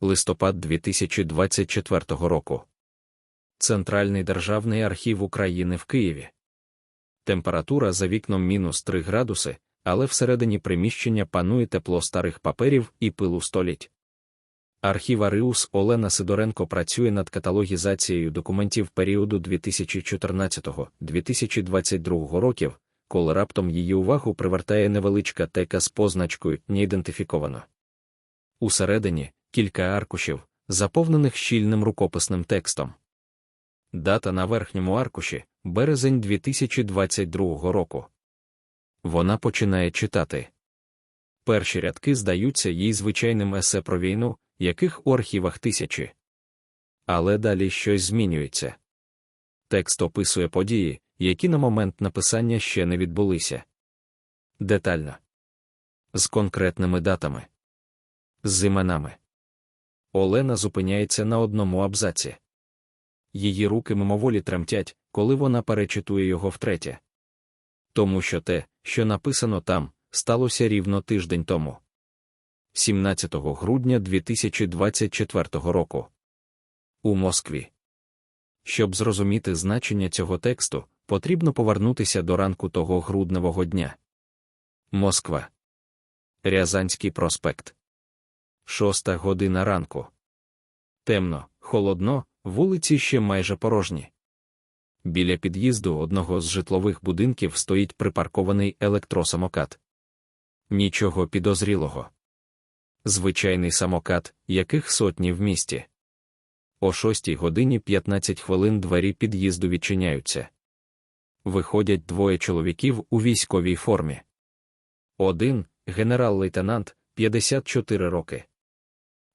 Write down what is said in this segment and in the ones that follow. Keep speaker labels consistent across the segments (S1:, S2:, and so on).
S1: листопад 2024 року. Центральний державний архів України в Києві. Температура за вікном мінус 3 градуси, але всередині приміщення панує тепло старих паперів і пилу століть. Архів Аріус Олена Сидоренко працює над каталогізацією документів періоду 2014-2022 років, коли раптом її увагу привертає невеличка тека з позначкою «Неідентифіковано». Усередині кілька аркушів, заповнених щільним рукописним текстом. Дата на верхньому аркуші березень 2022 року. Вона починає читати. Перші рядки здаються їй звичайним есе про війну, яких у архівах тисячі. Але далі щось змінюється. Текст описує події, які на момент написання ще не відбулися. Детально. З конкретними датами. З іменами. Олена зупиняється на одному абзаці. Її руки мимоволі тремтять, коли вона перечитує його втретє. Тому що те, що написано там, сталося рівно тиждень тому. 17 грудня 2024 року. У Москві. Щоб зрозуміти значення цього тексту, потрібно повернутися до ранку того грудневого дня. Москва. Рязанський проспект. Шоста година ранку. Темно, холодно, вулиці ще майже порожні. Біля під'їзду одного з житлових будинків стоїть припаркований електросамокат. Нічого підозрілого. Звичайний самокат, яких сотні в місті. О 6 годині 15 хвилин двері під'їзду відчиняються. Виходять двоє чоловіків у військовій формі. Один генерал-лейтенант 54 роки.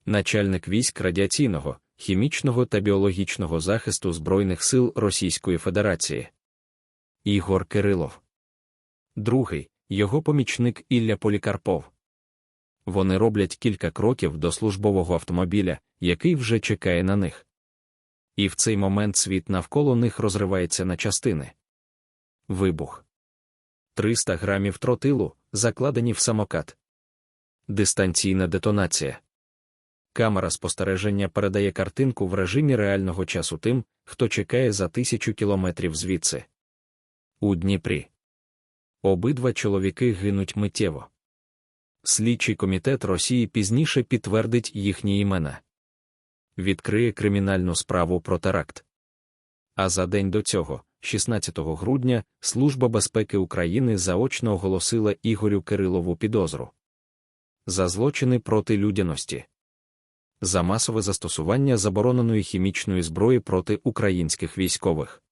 S1: Начальник військ радіаційного, хімічного та біологічного захисту Збройних сил Російської Федерації. Ігор Кирилов. Другий його помічник Ілля Полікарпов. Вони роблять кілька кроків до службового автомобіля, який вже чекає на них. І в цей момент світ навколо них розривається на частини. Вибух 300 грамів тротилу, закладені в самокат. Дистанційна детонація. Камера спостереження передає картинку в режимі реального часу тим, хто чекає за тисячу кілометрів звідси. У Дніпрі. Обидва чоловіки гинуть миттєво. Слідчий комітет Росії пізніше підтвердить їхні імена. Відкриє кримінальну справу про теракт. А за день до цього, 16 грудня, Служба безпеки України заочно оголосила Ігорю Кирилову підозру за злочини проти людяності, за масове застосування забороненої хімічної зброї проти українських військових.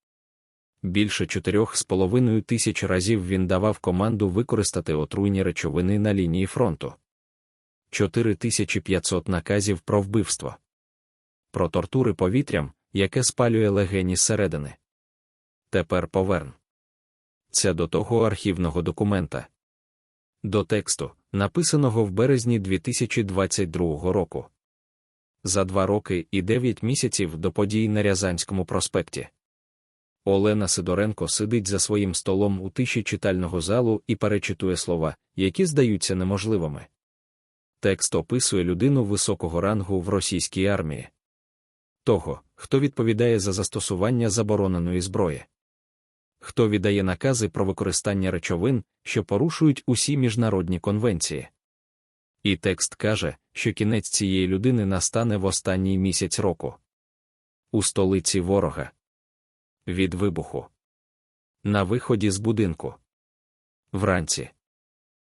S1: Більше 4,5 тисяч разів він давав команду використати отруйні речовини на лінії фронту. 4500 наказів про вбивство, про тортури повітрям, яке спалює легені зсередини. Тепер поверн. Це до того архівного документа. До тексту, написаного в березні 2022 року. За два роки і дев'ять місяців до подій на Рязанському проспекті. Олена Сидоренко сидить за своїм столом у тиші читального залу і перечитує слова, які здаються неможливими. Текст описує людину високого рангу в російській армії. Того, хто відповідає за застосування забороненої зброї. Хто віддає накази про використання речовин, що порушують усі міжнародні конвенції. І текст каже, що кінець цієї людини настане в останній місяць року. У столиці ворога від вибуху. На виході з будинку. Вранці.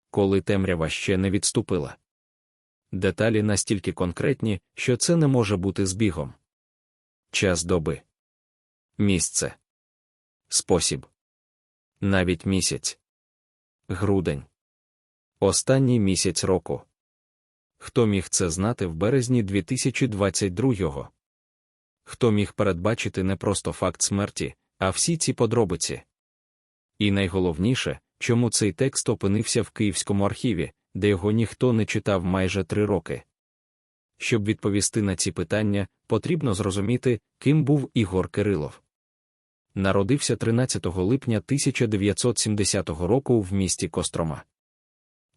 S1: Коли темрява ще не відступила. Деталі настільки конкретні, що це не може бути збігом. Час доби. Місце. Спосіб. Навіть місяць. Грудень. Останній місяць року. Хто міг це знати в березні 2022-го? хто міг передбачити не просто факт смерті, а всі ці подробиці. І найголовніше, чому цей текст опинився в Київському архіві, де його ніхто не читав майже три роки. Щоб відповісти на ці питання, потрібно зрозуміти, ким був Ігор Кирилов. Народився 13 липня 1970 року в місті Кострома.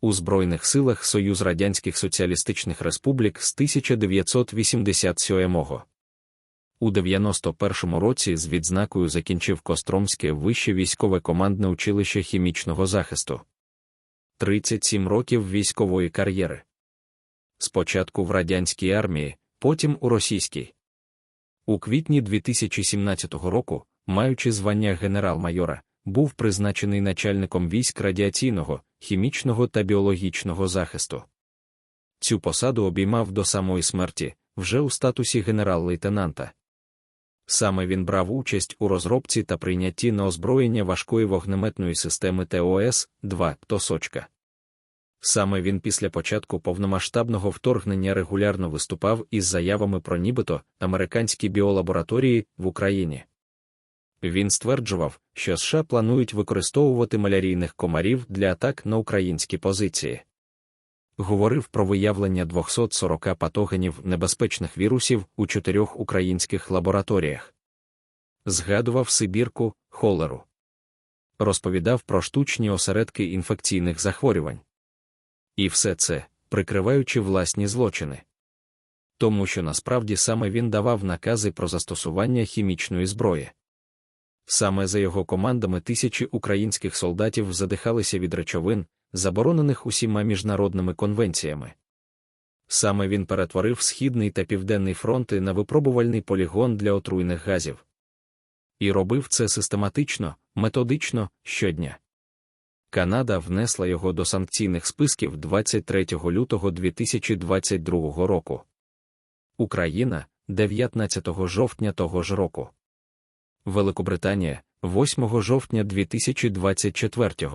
S1: У Збройних силах Союз Радянських Соціалістичних Республік з 1987-го. У 91-му році з відзнакою закінчив Костромське вище військове командне училище хімічного захисту. 37 років військової кар'єри. Спочатку в радянській армії, потім у російській. У квітні 2017 року, маючи звання генерал-майора, був призначений начальником військ радіаційного, хімічного та біологічного захисту. Цю посаду обіймав до самої смерті, вже у статусі генерал-лейтенанта. Саме він брав участь у розробці та прийнятті на озброєння важкої вогнеметної системи ТОС-2 «Тосочка». Саме він після початку повномасштабного вторгнення регулярно виступав із заявами про нібито американські біолабораторії в Україні. Він стверджував, що США планують використовувати малярійних комарів для атак на українські позиції. Говорив про виявлення 240 патогенів небезпечних вірусів у чотирьох українських лабораторіях. Згадував Сибірку, холеру. Розповідав про штучні осередки інфекційних захворювань. І все це, прикриваючи власні злочини. Тому що насправді саме він давав накази про застосування хімічної зброї. Саме за його командами тисячі українських солдатів задихалися від речовин, заборонених усіма міжнародними конвенціями. Саме він перетворив Східний та Південний фронти на випробувальний полігон для отруйних газів. І робив це систематично, методично, щодня. Канада внесла його до санкційних списків 23 лютого 2022 року. Україна 19 жовтня того ж року. Великобританія 8 жовтня 2024.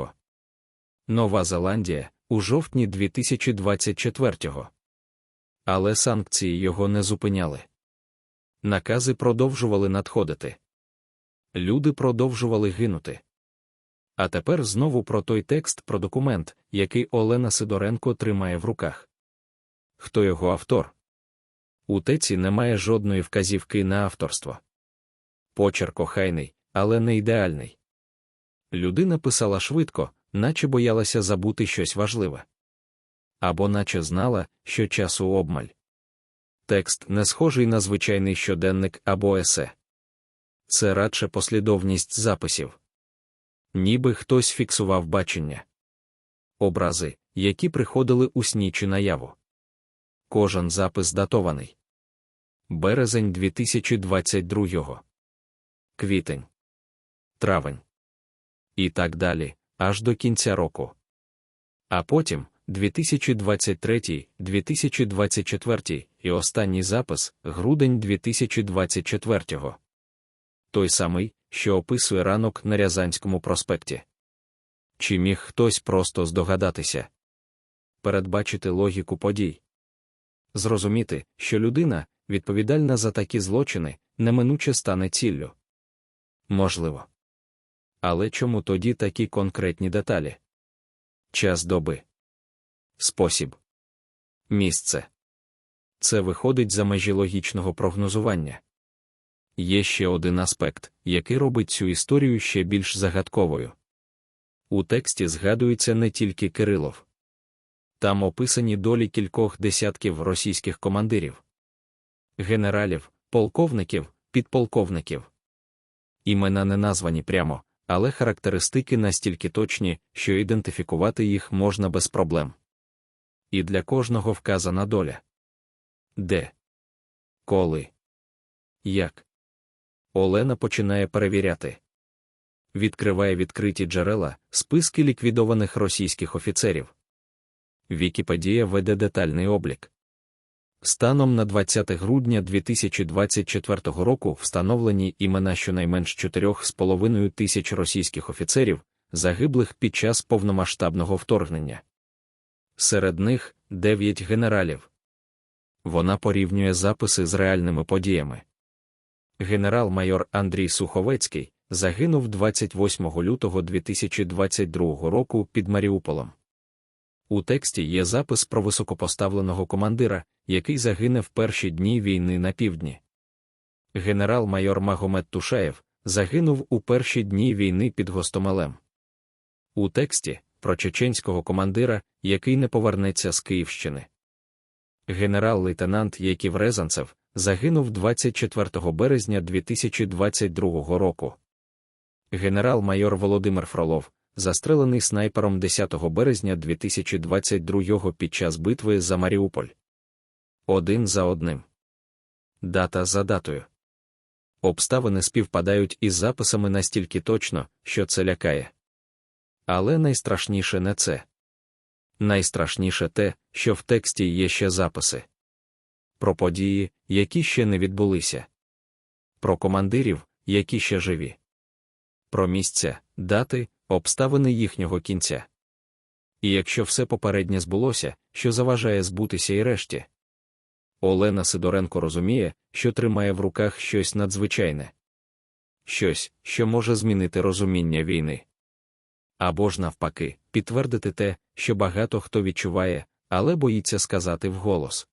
S1: Нова Зеландія у жовтні 2024. Але санкції його не зупиняли. Накази продовжували надходити. Люди продовжували гинути. А тепер знову про той текст про документ, який Олена Сидоренко тримає в руках. Хто його автор? У теці немає жодної вказівки на авторство. Почерк охайний, але не ідеальний. Людина писала швидко, наче боялася забути щось важливе. Або наче знала, що часу обмаль. Текст не схожий на звичайний щоденник або есе. Це радше послідовність записів ніби хтось фіксував бачення. Образи, які приходили у сні чи наяву. Кожен запис датований. Березень 2022. Квітень. Травень. І так далі, аж до кінця року. А потім 2023, 2024 і останній запис грудень 2024. Той самий, що описує ранок на Рязанському проспекті. Чи міг хтось просто здогадатися, передбачити логіку подій, зрозуміти, що людина, відповідальна за такі злочини, неминуче стане ціллю? Можливо. Але чому тоді такі конкретні деталі? Час доби, спосіб, місце. Це виходить за межі логічного прогнозування. Є ще один аспект, який робить цю історію ще більш загадковою. У тексті згадується не тільки Кирилов. Там описані долі кількох десятків російських командирів, генералів, полковників, підполковників. Імена не названі прямо, але характеристики настільки точні, що ідентифікувати їх можна без проблем. І для кожного вказана доля. Де? Коли? Як? Олена починає перевіряти. Відкриває відкриті джерела, списки ліквідованих російських офіцерів. Вікіпедія веде детальний облік. Станом на 20 грудня 2024 року встановлені імена щонайменш 4,5 тисяч російських офіцерів, загиблих під час повномасштабного вторгнення. Серед них 9 генералів. Вона порівнює записи з реальними подіями. Генерал-майор Андрій Суховецький загинув 28 лютого 2022 року під Маріуполем. У тексті є запис про високопоставленого командира, який загине в перші дні війни на півдні. Генерал-майор Магомед Тушаєв загинув у перші дні війни під Гостомелем. У тексті про чеченського командира, який не повернеться з Київщини. Генерал-лейтенант Яків Резанцев загинув 24 березня 2022 року. Генерал-майор Володимир Фролов, застрелений снайпером 10 березня 2022 під час битви за Маріуполь. Один за одним. Дата за датою. Обставини співпадають із записами настільки точно, що це лякає. Але найстрашніше не це. Найстрашніше те, що в тексті є ще записи про події, які ще не відбулися, про командирів, які ще живі, про місця, дати, обставини їхнього кінця. І якщо все попереднє збулося, що заважає збутися і решті. Олена Сидоренко розуміє, що тримає в руках щось надзвичайне, щось, що може змінити розуміння війни. Або ж, навпаки, підтвердити те, що багато хто відчуває, але боїться сказати вголос.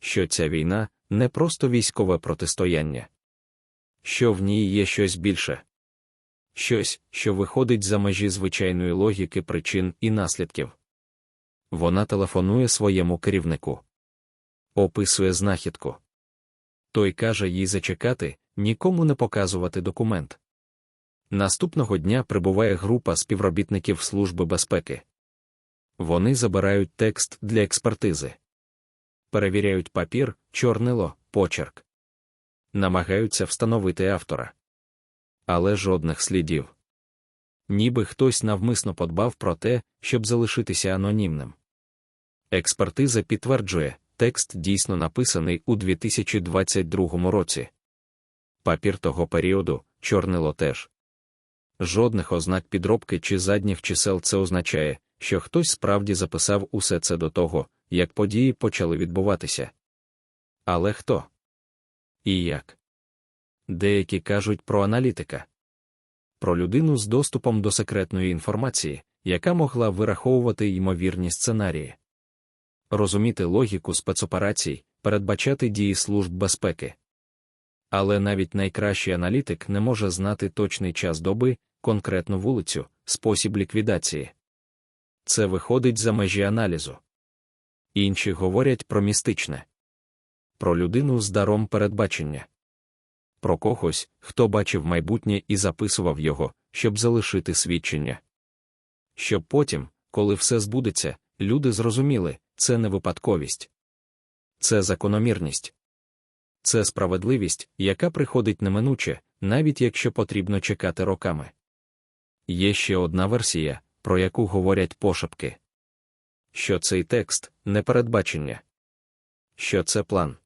S1: Що ця війна не просто військове протистояння, що в ній є щось більше, щось, що виходить за межі звичайної логіки причин і наслідків. Вона телефонує своєму керівнику, описує знахідку. Той каже їй зачекати, нікому не показувати документ. Наступного дня прибуває група співробітників Служби безпеки. Вони забирають текст для експертизи, перевіряють папір, чорнило, почерк, намагаються встановити автора. Але жодних слідів. Ніби хтось навмисно подбав про те, щоб залишитися анонімним. Експертиза підтверджує, текст дійсно написаний у 2022 році. Папір того періоду, чорнило теж. Жодних ознак підробки чи задніх чисел це означає, що хтось справді записав усе це до того, як події почали відбуватися. Але хто? І як? Деякі кажуть про аналітика, про людину з доступом до секретної інформації, яка могла вираховувати ймовірні сценарії, розуміти логіку спецоперацій, передбачати дії служб безпеки. Але навіть найкращий аналітик не може знати точний час доби, конкретну вулицю, спосіб ліквідації. Це виходить за межі аналізу. Інші говорять про містичне, про людину з даром передбачення, про когось, хто бачив майбутнє і записував його, щоб залишити свідчення. Щоб потім, коли все збудеться, люди зрозуміли, це не випадковість, це закономірність, це справедливість, яка приходить неминуче, навіть якщо потрібно чекати роками. Є ще одна версія, про яку говорять пошепки. Що цей текст не передбачення, що це план,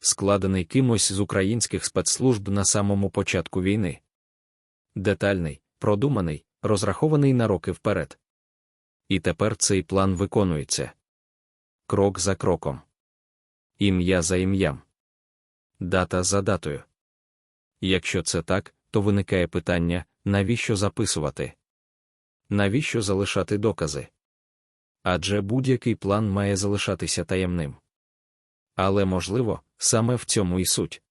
S1: складений кимось з українських спецслужб на самому початку війни. Детальний, продуманий, розрахований на роки вперед. І тепер цей план виконується крок за кроком, ім'я за ім'ям, дата за датою. Якщо це так, то виникає питання, навіщо записувати? Навіщо залишати докази? Адже будь-який план має залишатися таємним. Але, можливо, саме в цьому і суть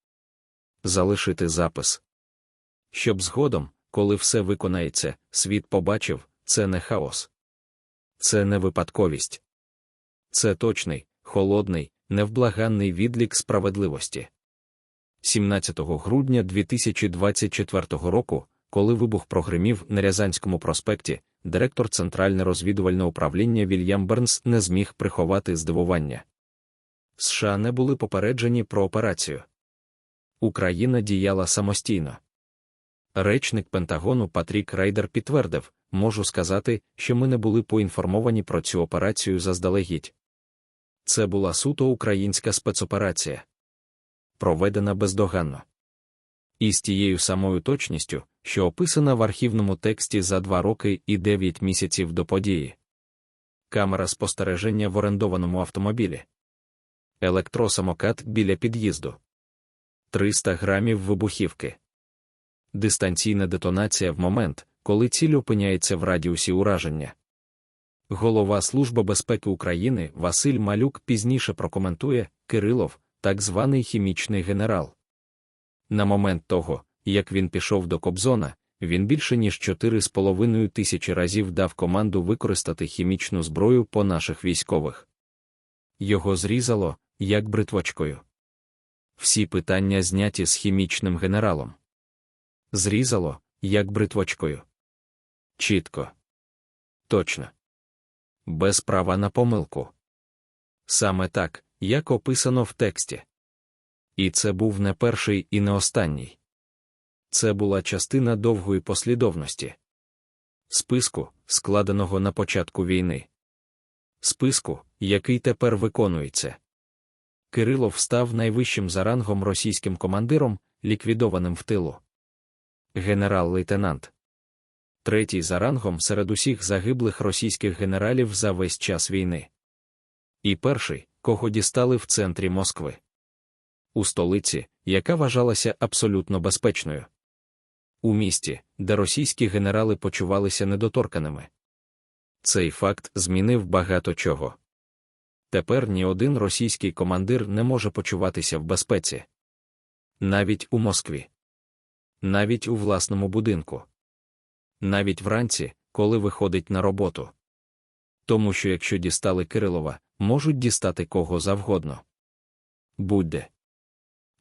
S1: залишити запис. Щоб згодом, коли все виконається, світ побачив, це не хаос, це не випадковість, це точний, холодний, невблаганний відлік справедливості. 17 грудня 2024 року, коли вибух прогримів на Рязанському проспекті, директор Центральне розвідувальне управління Вільям Бернс не зміг приховати здивування. США не були попереджені про операцію. Україна діяла самостійно. Речник Пентагону Патрік Райдер підтвердив, можу сказати, що ми не були поінформовані про цю операцію заздалегідь. Це була суто українська спецоперація проведена бездоганно. І з тією самою точністю, що описана в архівному тексті за два роки і дев'ять місяців до події. Камера спостереження в орендованому автомобілі, електросамокат біля під'їзду, 300 грамів вибухівки, дистанційна детонація в момент, коли ціль опиняється в радіусі ураження. Голова Служби безпеки України Василь Малюк пізніше прокоментує Кирилов, так званий хімічний генерал. На момент того, як він пішов до Кобзона, він більше ніж 4,5 тисячі разів дав команду використати хімічну зброю по наших військових. Його зрізало, як бритвочкою. Всі питання зняті з хімічним генералом. Зрізало, як бритвочкою. Чітко. Точно. Без права на помилку. Саме так, як описано в тексті. І це був не перший і не останній. Це була частина довгої послідовності. Списку, складеного на початку війни. Списку, який тепер виконується. Кирилов став найвищим за рангом російським командиром, ліквідованим в тилу. Генерал-лейтенант. Третій за рангом серед усіх загиблих російських генералів за весь час війни. І перший, кого дістали в центрі Москви. У столиці, яка вважалася абсолютно безпечною. У місті, де російські генерали почувалися недоторканими. Цей факт змінив багато чого. Тепер ні один російський командир не може почуватися в безпеці. Навіть у Москві. Навіть у власному будинку. Навіть вранці, коли виходить на роботу. Тому що якщо дістали Кирилова, можуть дістати кого завгодно. Будь-де.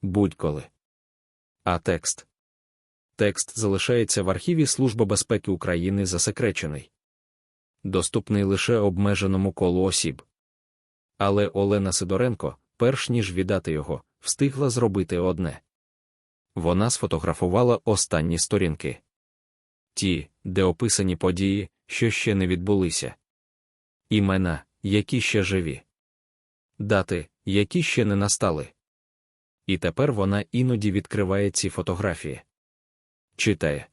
S1: Будь-коли. А текст. Текст залишається в архіві Служби безпеки України засекречений. Доступний лише обмеженому колу осіб. Але Олена Сидоренко, перш ніж віддати його, встигла зробити одне. Вона сфотографувала останні сторінки. Ті, де описані події, що ще не відбулися. Імена, які ще живі. Дати, які ще не настали. І тепер вона іноді відкриває ці фотографії. Читає.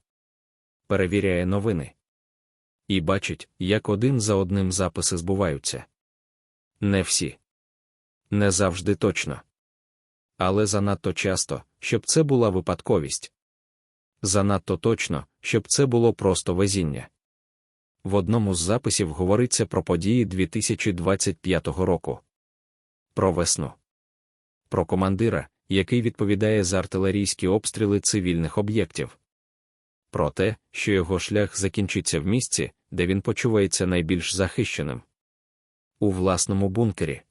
S1: Перевіряє новини. І бачить, як один за одним записи збуваються. Не всі. Не завжди точно. Але занадто часто, щоб це була випадковість. Занадто точно, щоб це було просто везіння. В одному з записів говориться про події 2025 року. Про весну. Про командира, який відповідає за артилерійські обстріли цивільних об'єктів. Про те, що його шлях закінчиться в місці, де він почувається найбільш захищеним у власному бункері.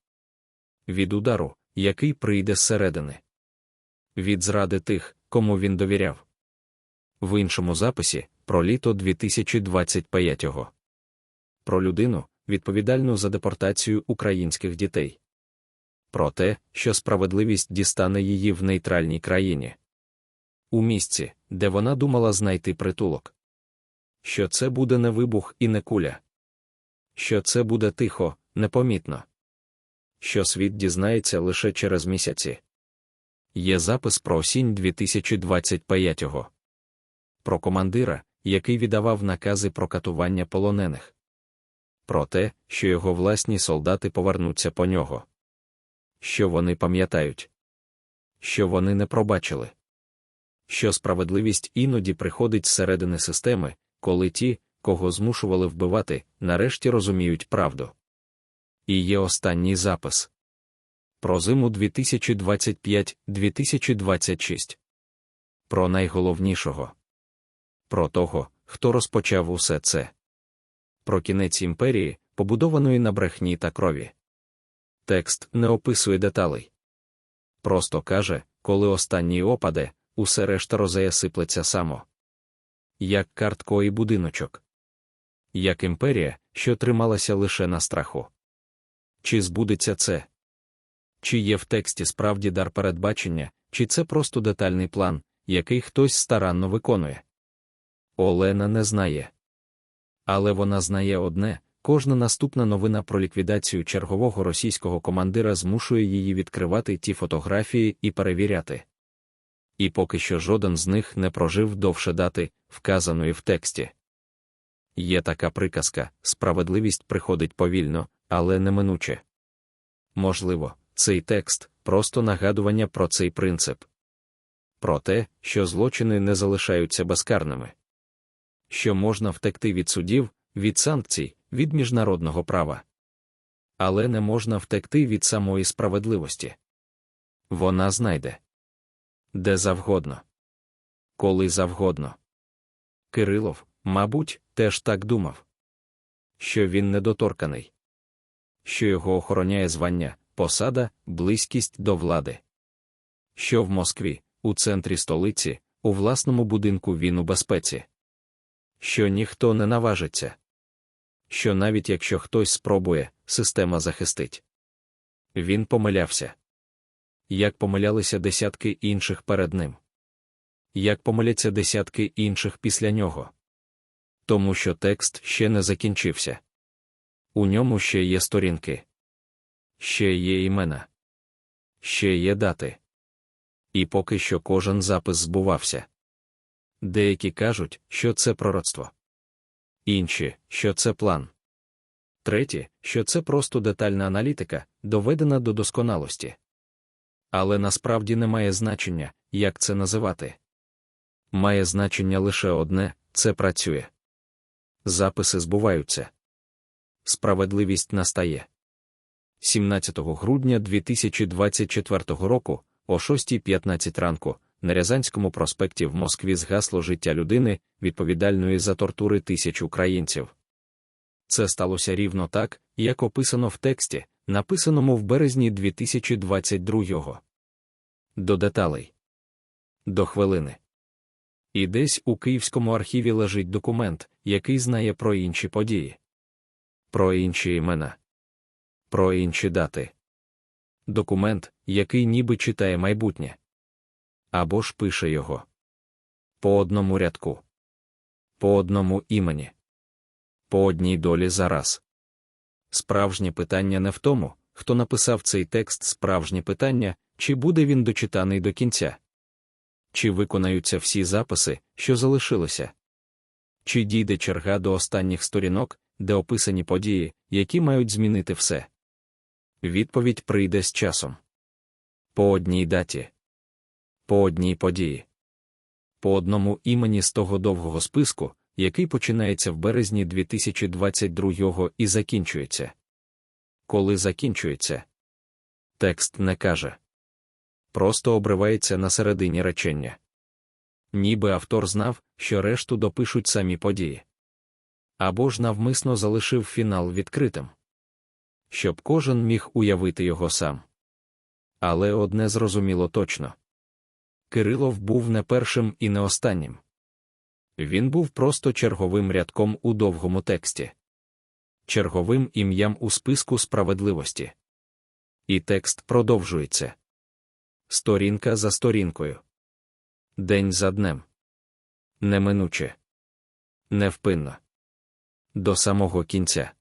S1: Від удару, який прийде зсередини. Від зради тих, кому він довіряв. В іншому записі про літо 2025-го. Про людину, відповідальну за депортацію українських дітей. Про те, що справедливість дістане її в нейтральній країні. У місці, де вона думала знайти притулок. Що це буде не вибух і не куля. Що це буде тихо, непомітно. Що світ дізнається лише через місяці. Є запис про осінь 2025-го. Про командира, який віддавав накази про катування полонених. Про те, що його власні солдати повернуться по нього. Що вони пам'ятають, що вони не пробачили. Що справедливість іноді приходить зсередини системи, коли ті, кого змушували вбивати, нарешті розуміють правду. І є останній запис про зиму 2025-2026. Про найголовнішого. Про того, хто розпочав усе це. Про кінець імперії, побудованої на брехні та крові. Текст не описує деталей. Просто каже, коли останній опаде, усе решта розея сиплеться само. Як картко і будиночок. Як імперія, що трималася лише на страху. Чи збудеться це? Чи є в тексті справді дар передбачення, чи це просто детальний план, який хтось старанно виконує? Олена не знає. Але вона знає одне кожна наступна новина про ліквідацію чергового російського командира змушує її відкривати ті фотографії і перевіряти. І поки що жоден з них не прожив довше дати, вказаної в тексті. Є така приказка справедливість приходить повільно, але неминуче. Можливо, цей текст просто нагадування про цей принцип. Про те, що злочини не залишаються безкарними, що можна втекти від судів, від санкцій, від міжнародного права. Але не можна втекти від самої справедливості. Вона знайде де завгодно, коли завгодно. Кирилов, мабуть, теж так думав, що він недоторканий, що його охороняє звання, посада, близькість до влади. Що в Москві, у центрі столиці, у власному будинку він у безпеці, що ніхто не наважиться, що навіть якщо хтось спробує, система захистить. Він помилявся. Як помилялися десятки інших перед ним. Як помиляться десятки інших після нього. Тому що текст ще не закінчився. У ньому ще є сторінки, ще є імена, ще є дати. І поки що кожен запис збувався. Деякі кажуть, що це пророцтво, інші, що це план. Треті, що це просто детальна аналітика, доведена до досконалості. Але насправді не має значення, як це називати. Має значення лише одне це працює. Записи збуваються. Справедливість настає. 17 грудня 2024 року, о 6.15 ранку, на Рязанському проспекті в Москві згасло життя людини, відповідальної за тортури тисяч українців. Це сталося рівно так, як описано в тексті, написаному в березні 2022-го. До деталей. До хвилини. І десь у Київському архіві лежить документ, який знає про інші події, про інші імена, про інші дати. Документ, який ніби читає майбутнє. Або ж пише його. По одному рядку, по одному імені, по одній долі зараз. Справжнє питання не в тому, хто написав цей текст, справжнє питання, чи буде він дочитаний до кінця, чи виконаються всі записи, що залишилися, чи дійде черга до останніх сторінок, де описані події, які мають змінити все. Відповідь прийде з часом. По одній даті, по одній події, по одному імені з того довгого списку, який починається в березні 2022 і закінчується. Коли закінчується, текст не каже. Просто обривається на середині речення. Ніби автор знав, що решту допишуть самі події. Або ж навмисно залишив фінал відкритим щоб кожен міг уявити його сам. Але одне зрозуміло точно. Кирилов був не першим і не останнім. Він був просто черговим рядком у довгому тексті, черговим ім'ям у списку справедливості. І текст продовжується. Сторінка за сторінкою, день за днем, неминуче, невпинно, до самого кінця.